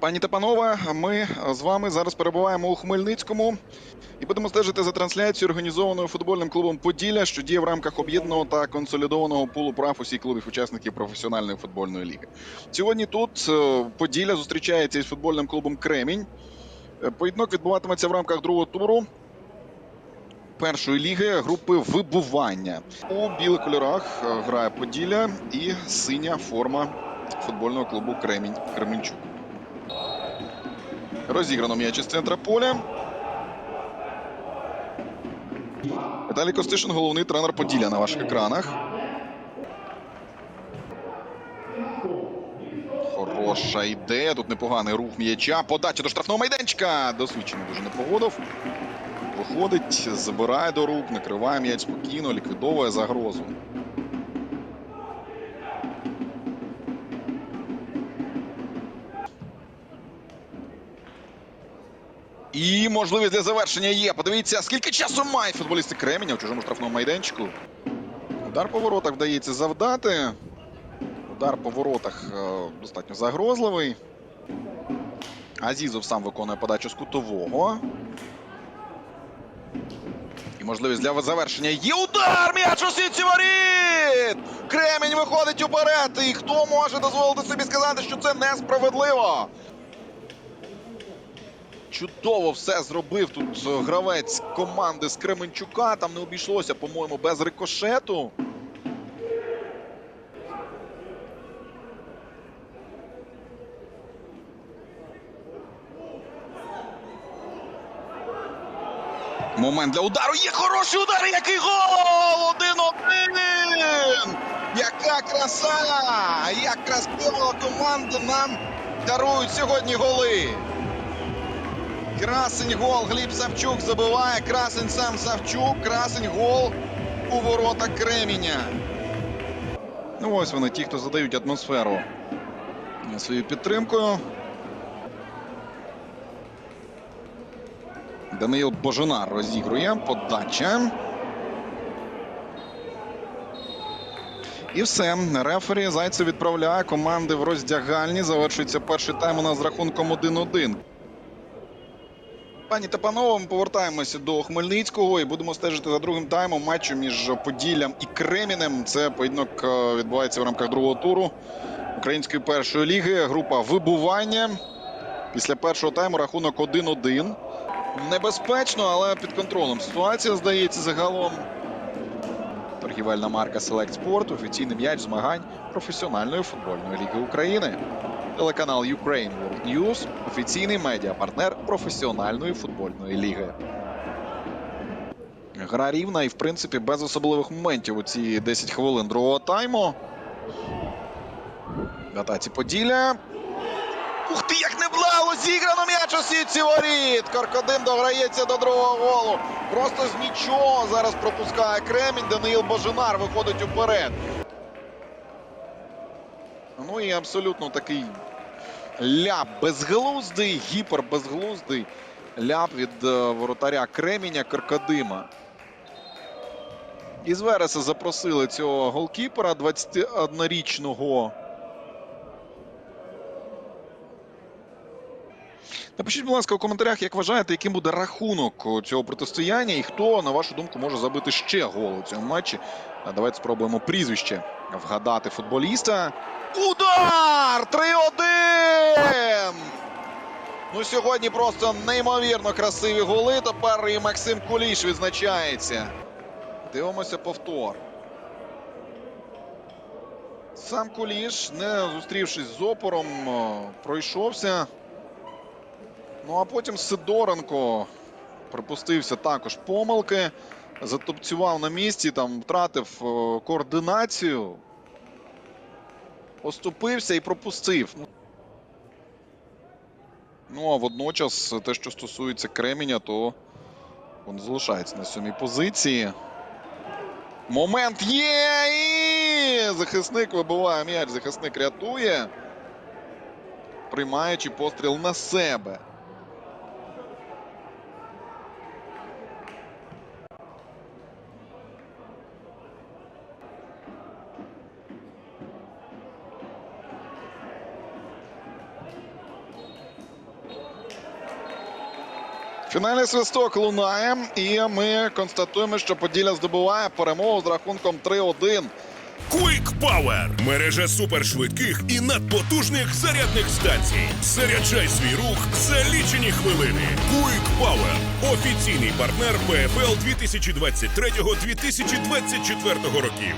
Пані та панове, ми з вами зараз перебуваємо у Хмельницькому і будемо стежити за трансляцією, організованою футбольним клубом Поділля, що діє в рамках об'єднаного та консолідованого пулу прав усіх клубів учасників професіональної футбольної ліги. Сьогодні тут е, Поділля зустрічається із футбольним клубом Кремінь. Е, Поєдинок відбуватиметься в рамках другого туру. Першої ліги групи вибування у білих кольорах е, грає Поділля і синя форма футбольного клубу Кремінь Кременчук. Розіграно м'яч із центра поля. Віталій Костишин, головний тренер Поділля на ваших екранах. Хороша ідея. Тут непоганий рух м'яча. Подача до штрафного майданчика. Досвідчений дуже не погодив. Виходить, забирає до рук, накриває м'яч спокійно, ліквідовує загрозу. І можливість для завершення є. Подивіться, скільки часу мають футболісти Кременя в чужому штрафному майданчику. Удар по воротах вдається завдати. Удар по воротах е, достатньо загрозливий. Азізов сам виконує подачу з кутового. І можливість для завершення є удар! М'яч у сітці воріт! Кремінь виходить уперед. І хто може дозволити собі сказати, що це несправедливо? Чудово все зробив тут е, гравець команди з Кременчука. Там не обійшлося, по-моєму, без рикошету. Момент для удару. Є хороший удар. Який гол! Один-один! Яка краса! Як красиво команди нам дарують сьогодні голи. Красень гол. Гліб Савчук забиває. Красень сам Савчук. Красень гол у ворота Креміня. Ну ось вони, ті, хто задають атмосферу своєю підтримкою. Даниїл Божинар розігрує. Подача. І все. Рефері Зайцев відправляє команди в роздягальні. Завершується перший тайм у нас з рахунком 1-1. Пані та панове, ми повертаємося до Хмельницького і будемо стежити за другим таймом матчу між Поділлям і Кремінем. Це поєдинок е, відбувається в рамках другого туру української першої ліги. Група вибування. Після першого тайму рахунок 1-1. Небезпечно, але під контролем. Ситуація здається загалом. Торгівельна марка Select Sport, офіційний м'яч змагань професіональної футбольної ліги України. Телеканал Ukraine World News – офіційний медіапартнер професіональної футбольної ліги. Гра рівна і, в принципі, без особливих моментів у ці 10 хвилин другого тайму. Атаці Поділля. Ух ти, як не вдало! Зіграно м'яч у сітці воріт! Каркодим дограється до другого голу. Просто з нічого зараз пропускає Кремінь. Даниїл Божинар виходить уперед. Ну і абсолютно такий ляп безглуздий, гіпербезглуздий ляп від е, воротаря Креміня Каркадима. Із Вереса запросили цього голкіпера 21-річного. Напишіть, будь ласка, у коментарях, як вважаєте, яким буде рахунок цього протистояння і хто, на вашу думку, може забити ще гол у цьому матчі. Давайте спробуємо прізвище вгадати футболіста. Удар! 3-1! Ну, сьогодні просто неймовірно красиві голи. Тепер і Максим Куліш відзначається. Дивимося повтор. Сам Куліш, не зустрівшись з опором, пройшовся. Ну а потім Сидоренко припустився також помилки, затопцював на місці, там втратив е, координацію, оступився і пропустив. Ну а водночас те, що стосується Кременя, то він залишається на сьомій позиції. Момент є! І захисник вибиває м'яч, захисник рятує. приймаючи постріл на себе. Фінальний свисток лунає, і ми констатуємо, що Поділля здобуває перемогу з рахунком 3-1. Quick Power – мережа супершвидких і надпотужних зарядних станцій. Заряджай свій рух за лічені хвилини. Quick Power – офіційний партнер ПФЛ 2023-2024 років.